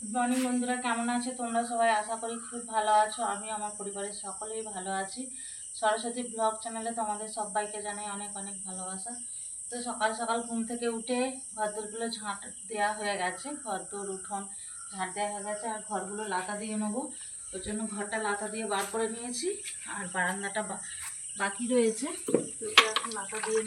Good morning বন্ধুরা। কেমন আছো? তোমরা সবাই আশা করি খুব ভালো আছো। আমি আমার পরিবারের সকলেই ভালো আছি। সরস্বতী ব্লগ চ্যানেলে তোমাদের সবাইকে জানাই অনেক অনেক ভালোবাসা। তো সকাল সকাল ঘুম থেকে উঠে ঘরদোরগুলো ঝাঁট দেওয়া হয়ে গেছে। ঘরদোর, উঠোন ঝাঁট দেওয়া হয়ে গেছে। আর ঘরগুলো লাতা দিয়ে নেব। ওই জন্য ঘরটা লাতা দিয়ে বার করে নিয়েছি। আর বারান্দাটা বাকি রয়েছে। তো এখন লাতা দিয়ে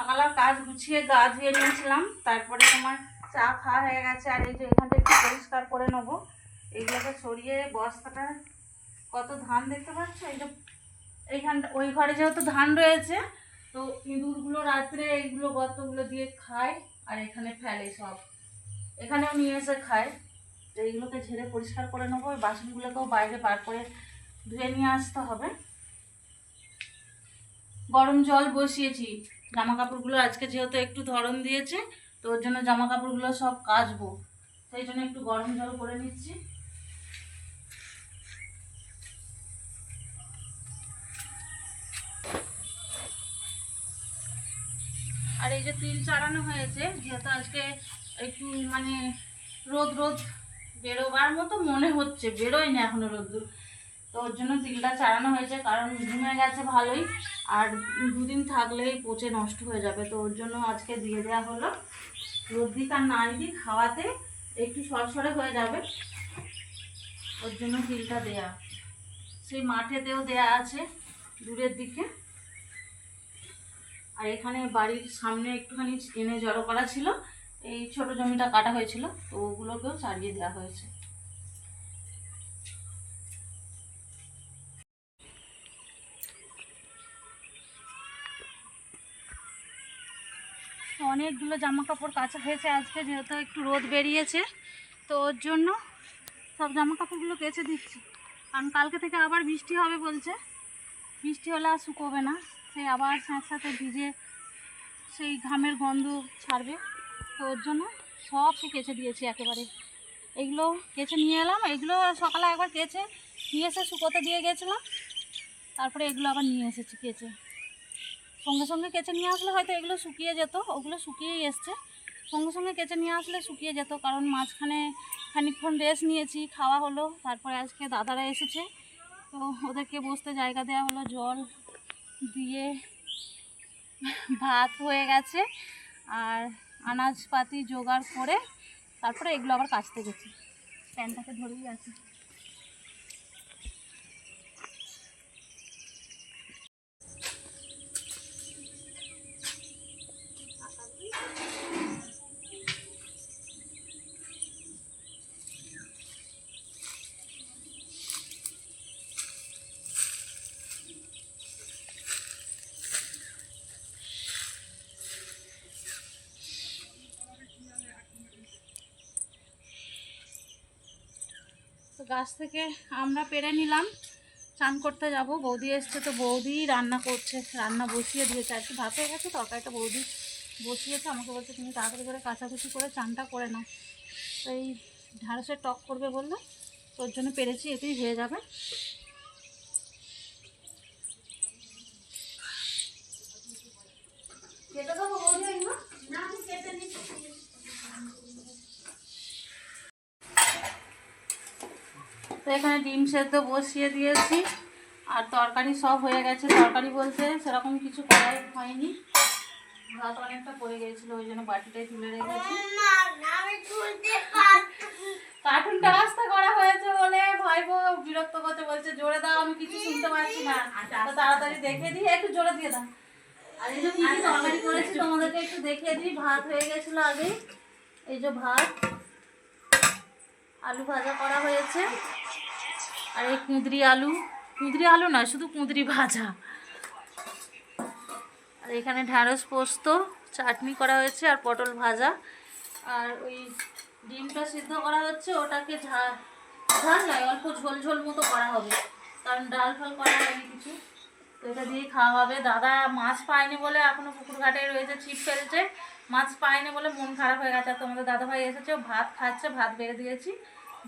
সকালের কাজ গুছিয়ে গা ধুয়ে নিয়েছিলাম, তারপরে তোমার চা খাওয়া হয়ে গেছে, আর এই যে এখানটা একটু পরিষ্কার করে নেব। এইগুলোকে সরিয়ে বস্তাটা, কত ধান দেখতে পাচ্ছ? এই যে এইখানটা, ওই ঘরে যেহেতু ধান রয়েছে, তো ইঁদুরগুলো রাত্রে এইগুলো গর্তগুলো দিয়ে খায়, আর এখানে ফেলে সব। এখানেও নিয়ে এসে খায়। তো এইগুলোকে ঝেড়ে পরিষ্কার করে নেব, ওই বাসনগুলোকেও বাইরে বার করে ধুয়ে নিয়ে আসতে হবে। গরম জল বসিয়েছি। জামা কাপড়গুলো আজকে যেহেতু একটু ধরন দিয়েছে, তো ওর জন্য জামা কাপড়গুলো সব কাচবো। সেই জন্য একটু গরম জল করে নিচ্ছি। আর এই যে তিল চাড়ানো হয়েছে, যেহেতু আজকে একটু মানে রোদ রোদ বেরোবার মতো মনে হচ্ছে বেরোয় না এখনও রোদ্দুর। তো ওর জন্য তিলটা চাড়ানো হয়েছে, কারণ ঘুমে গেছে ভালোই, আর দুদিন থাকলেই পচে নষ্ট হয়ে যাবে। তো ওর জন্য আজকে দিয়ে দেওয়া হলো। রোদ্দিক আর দিই খাওয়াতে একটু সরসরে হয়ে যাবে। ওর জন্য তিলটা দেয়া। সেই মাঠেতেও দেয়া আছে, দূরের দিকে। আর এখানে বাড়ির সামনে একটুখানি এনে জড়ো করা ছিল। এই ছোট জমিটা কাটা হয়েছিল, তো ওগুলোকেও ছাড়িয়ে দেওয়া হয়েছে। অনেকগুলো জামা কাপড় কাচা হয়েছে আজকে, যেহেতু একটু রোদ বেরিয়েছে, তো ওর জন্য সব জামা কাপড়গুলো কেচে দিচ্ছি। কারণ কালকে থেকে আবার বৃষ্টি হবে বলছে। বৃষ্টি হলে আর শুকোবে না। সেই আবার সাথে সাথে ভিজে সেই ঘামের গন্ধ ছাড়বে। তো ওর জন্য সবকে কেচে দিয়েছি একেবারে। এগুলো কেচে নিয়ে এলাম। এগুলো সকালে একবার কেচে নিয়ে এসে শুকোতে দিয়ে গেছিলাম। তারপরে এগুলো আবার নিয়ে এসেছি কেচে। সঙ্গে সঙ্গে কেচে নিয়ে আসলে হয়তো এগুলো শুকিয়ে যেত, ওগুলো শুকিয়েই এসছে। সঙ্গে সঙ্গে কেচে নিয়ে আসলে শুকিয়ে যেত, কারণ মাঝখানে খানিকক্ষণ রেস্ট নিয়েছি, খাওয়া হলো, তারপরে আজকে দাদারা এসেছে। তো ওদেরকে বসতে জায়গা দেওয়া হলো, জল দিয়ে ভাত হয়ে গেছে, আর আনাজপাতি জোগাড় করে তারপরে এগুলো আবার কাচতে গেছি। প্যানটাকে ধরেই আছে। গাছ থেকে আমরা পেরে নিলাম। চান করতে যাব। বৌদি এসছে তো বৌদি রান্না করছে। রান্না বসিয়ে দিয়েছে। আর কি ভাত হয়ে গেছে, তরকারিটা বৌদি বসিয়েছে। আমাকে বলছে, তুমি তাড়াতাড়ি করে কাছাকুচি করে চানটা করে নাও। তো এই ঢাড়সের টক করবে বললে। তোর জন্য পেরেছি, এতেই হয়ে যাবে কেটে দেবো বৌদি এগুলো? না আমি কেটে নিচ্ছি তো এখানে ডিম সেদ্ধ বসিয়ে দিয়েছি। আর তরকারি সব হয়ে গেছে। তরকারি বলতে সেরকম কিছু করাই হয়নি। ভাত অনেকটা পড়ে গিয়েছিল ওই জন্য বাটিটাই তুলে রেখেছি। কার্টুনটা আসতে করা হয়েছে বলে ভাইবো বিরক্ত করতে বলছে জোরে দাও আমি কিছু শুনতে পাচ্ছি না। তো তাড়াতাড়ি দেখে দিই একটু জোরে দিয়ে দাও। আর এই যে কি কি তরকারি করেছি তোমাদেরকে একটু দেখিয়ে দিই ভাত হয়ে গেছিল আগে এই যে ভাত। আলু ভাজা করা হয়েছে। আর এই কুঁদরি আলু কুঁদরি আলু নয় শুধু কুঁদরি ভাজা। আর এখানে ঢ্যাঁড়স পোস্ত, চাটনি করা হয়েছে আর পটল ভাজা। আর ওই ডিমটা সিদ্ধ করা হচ্ছে, ওটাকে ঝাল ঝাল নয়, অল্প ঝোল ঝোল মতো করা হবে। কারণ ডাল ফাল করা হয়নি কিছু। তো এটা দিয়ে খাওয়া হবে। দাদা মাছ পায়নি বলে এখনও পুকুর ঘাটে রয়েছে, ছিপ ফেলছে। মাছ পায়নি বলে মন খারাপ হয়ে গেছে। তোমাদের দাদা ভাই এসেছে, ভাত খাচ্ছে, ভাত বেড়ে দিয়েছি।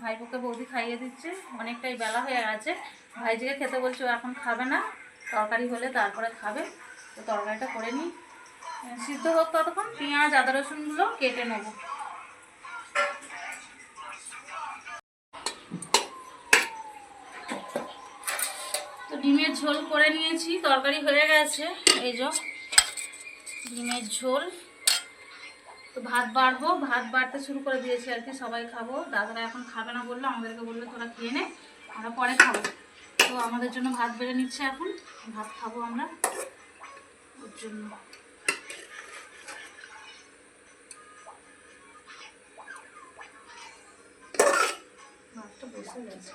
ভাইপোকে বৌদি খাইয়ে দিচ্ছে, অনেকটাই বেলা হয়ে গেছে। ভাইজিকে খেতে বলছে, ও এখন খাবে না, তরকারি হলে তারপরে খাবে। তো তরকারিটা করে নিই। সিদ্ধ হোক ততক্ষণ, পেঁয়াজ, আদা, রসুনগুলো কেটে নেব। তো ডিমের ঝোল করে নিয়েছি, তরকারি হয়ে গেছে। এই যে, ডিমের ঝোল। তো ভাত বাড়বো ভাত বাড়তে শুরু করে দিয়েছি আর কি সবাই খাব। দাদারা এখন খাবে না বলল আমাদেরকে বলল তোরা খেয়ে নে আমরা পরে খাব। তো আমাদের জন্য ভাত বেড়ে নিচ্ছে এখন ভাত খাব আমরা ওর জন্য। ভাতটা বসে গেছে।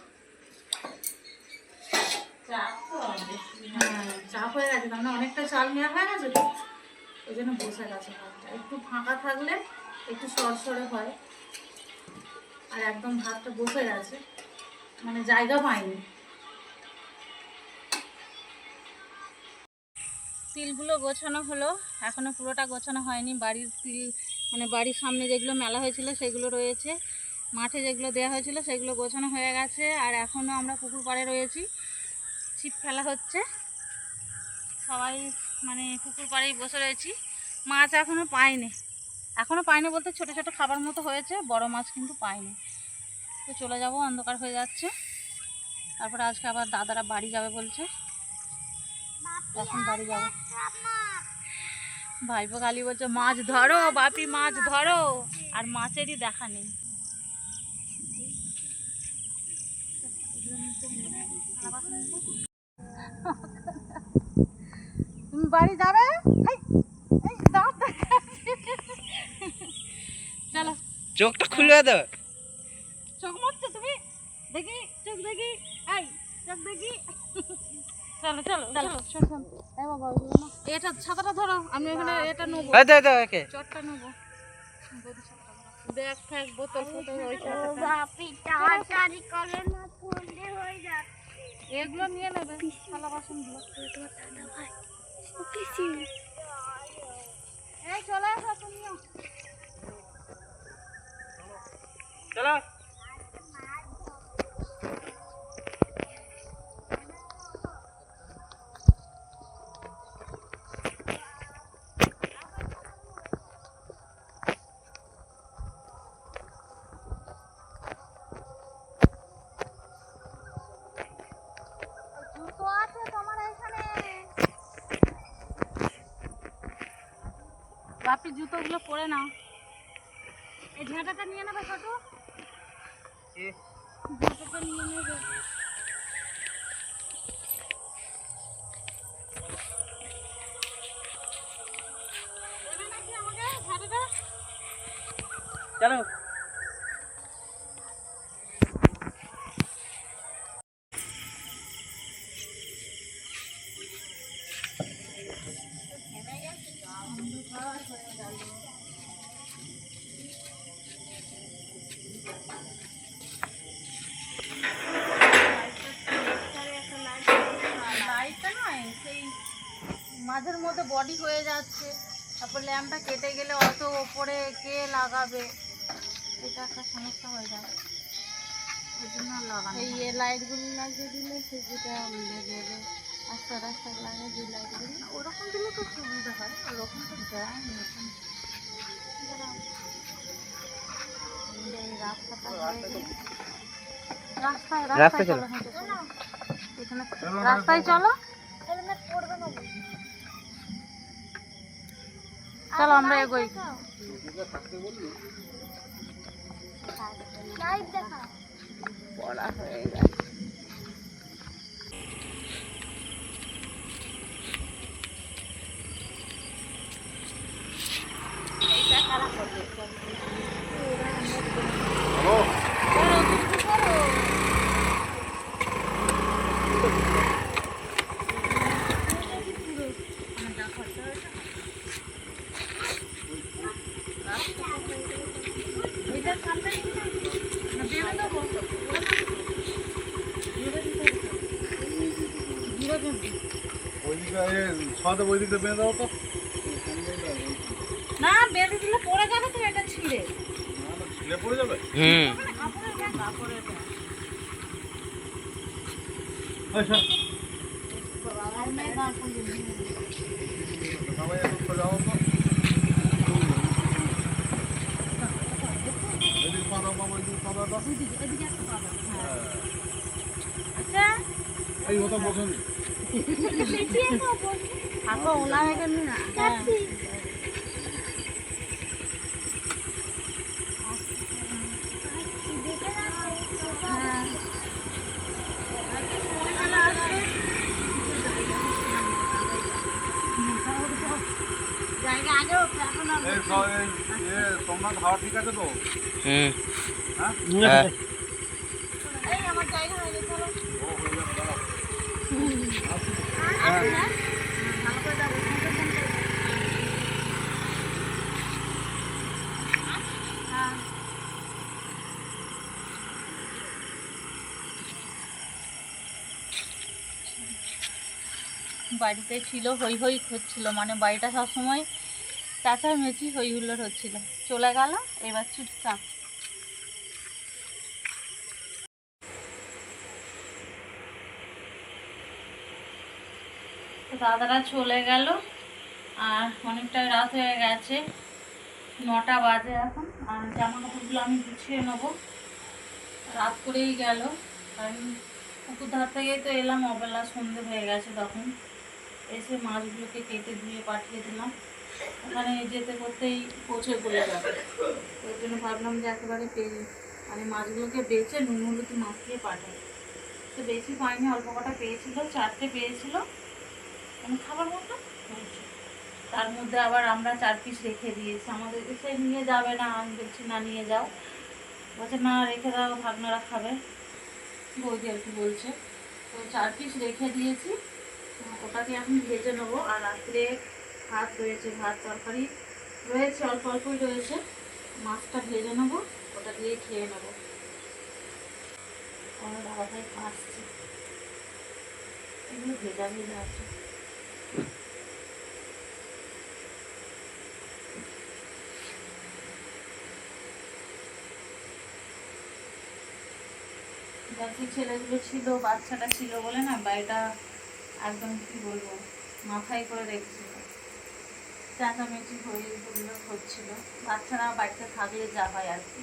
হ্যাঁ চাপ হয়ে গেছে কারণ অনেকটা চাল নেওয়া হয়ে গেছে ওই জন্য বসে গেছে ভাতটা একটু ফাঁকা থাকলে একটু সরসরে হয়। আর একদম ভাতটা বসে গেছে। মানে জায়গা পায়নি তিলগুলো গোছানো হলো। এখনও পুরোটা গোছানো হয়নি। বাড়ির তিল মানে বাড়ির সামনে যেগুলো মেলা হয়েছিল সেগুলো রয়েছে। মাঠে যেগুলো দেওয়া হয়েছিল সেগুলো গোছানো হয়ে গেছে। আর এখনও আমরা পুকুর পাড়ে রয়েছি। ছিপ ফেলা হচ্ছে। সবাই মানে পুকুর পাড়েই বসে রয়েছি। মাছ এখনও পাইনি। এখনও পাইনি বলতে ছোটো ছোটো খাবার মতো হয়েছে, বড় মাছ কিন্তু পাইনি। তো চলে যাব, অন্ধকার হয়ে যাচ্ছে। তারপরে আজকে আবার দাদারা বাড়ি যাবে বলছে। এখন বাড়ি যাব। ভাইপো খালি বলছে, মাছ ধরো, বাপি, মাছ ধরো। আর মাছেরই দেখা নেই। বাড়ি যাবে? দাঁত চোখটা খুলবে তো চোখ মারছো তুমি? দেখি চোখ দেখি। আই চোখ দেখি। চলো চলো চলো শোন শোন। এ বাবা এটা ছাতাটা ধরো আমি এখানে এটা নেব। এই দে দে ওকে চটটা নেব। ব্যাগ ফ্যাগ বোতল ফোতল ওই বাপি তাড়াতাড়ি করে না পড়লে হয়ে যাচ্ছে। এগুলো নিয়ে নেবে। থালা বাসনগুলো দাদা ভাই এই চলে আসো তুমিও চলো জুতো আছে তোমার এখানে বাপি জুতোগুলো পরে নাও। এই ঝাঁটাটা নিয়ে নেবে ছোট? ঝাঁটাটা নিয়ে নেবে? চলো মধ্যে হয়ে যাচ্ছে। তারপর ল্যাম্পটা কেটে গেলে অত ওপরে কে লাগাবে? এটা একটা সমস্যা হয়ে যাবে ওই জন্য লাগানো এই লাইটগুলো লাগিয়ে দিলে সেটা দেবে রাস্তা রাস্তা লাগিয়ে যে লাইটগুলো ওরকম দিলে তো সুবিধা হয় ওরকম তো এখন। রাস্তাটা রাস্তায় রাস্তায় চলো। চলো। চলো। এখানে রাস্তায় চলো। হেলমেট পরবে না। চলো আমরা এগোই। পড়া হয়ে গেছে। এ, ওই বেঁধে দাও তো। না বেঁধে দিলে পড়ে যাবে তো এটা ছিঁড়ে। ছিঁড়ে পড়ে যাবে? হুম। কাপড়ের ব্যাগ কাপড়ের ব্যাগ আচ্ছা। সবাই তো এদিকে পা দাও বাবা এদিকে পা দাও এদিকে একটা পাবে হ্যাঁ আচ্ছা এই ওটা বসেন থাকো ওনার এখানে না হ্যাঁ হ্যাঁ জায়গা আগেও এখন আর এই স- এই এ সোমনাথ হাওয়া ঠিক আছে তো হুম হ্যাঁ হ্যাঁ এই আমার জায়গা হয়ে গেছে চলো ও হয়ে যাবে দাঁড়াও। ভালো করে যাব হ্যাঁ বাড়িতে ছিল, হই হই হচ্ছিল মানে বাড়িটা সবসময় চেঁচামেচি হই হুল্লোড় হচ্ছিল। চলে গেল, এবার চুপচাপ দাদারা চলে গেল। আর অনেকটা রাত হয়ে গেছে। নটা বাজে এখন। আর জামা কাপড়গুলো আমি গুছিয়ে নেব। রাত করেই গেল। কারণ পুকুর ধার থেকেই তো এলাম, অবেলা সন্ধে হয়ে গেছে তখন। এসে মাছগুলোকে কেটে ধুয়ে পাঠিয়ে দিলাম। ওখানে যেতে করতেই পৌঁছে পড়ে যাবে ওই জন্য ভাবলাম যে একেবারে পেয়ে মানে মাছগুলোকে বেছে নুন হলুদ মাখিয়ে পাঠাই। তো বেশি পাইনি, অল্প কটা পেয়েছিল, চারটে পেয়েছিল। খাবার মতো? তার মধ্যে আবার আমরা চার পিস রেখে দিয়েছি। আমাদের সে নিয়ে যাবে না। আমি বলছি, না, নিয়ে যাও। বলছে, না, রেখে দাও, ভাগনারা খাবে। বৌদি আর কি বলছে। তো চার পিস রেখে দিয়েছি। ওটাকে এখন ভেজে নেব। আর রাত্রে ভাত রয়েছে, ভাত তরকারি রয়েছে, অল্প অল্পই রয়েছে। মাছটা ভেজে নেব, ওটা দিয়ে খেয়ে নেব। আমার বাবা ভাই আসছে। এগুলো ভেজা ভেজা আছে। বাকি ছেলেগুলো ছিল, বাচ্চাটা ছিল বলে না বাড়িটা একদম কি বলব, মাথায় করে রেখেছিল। চেঁচামেচি হয়ে হচ্ছিল। বাচ্চারা বাড়িতে থাকলে যা হয় আর কি।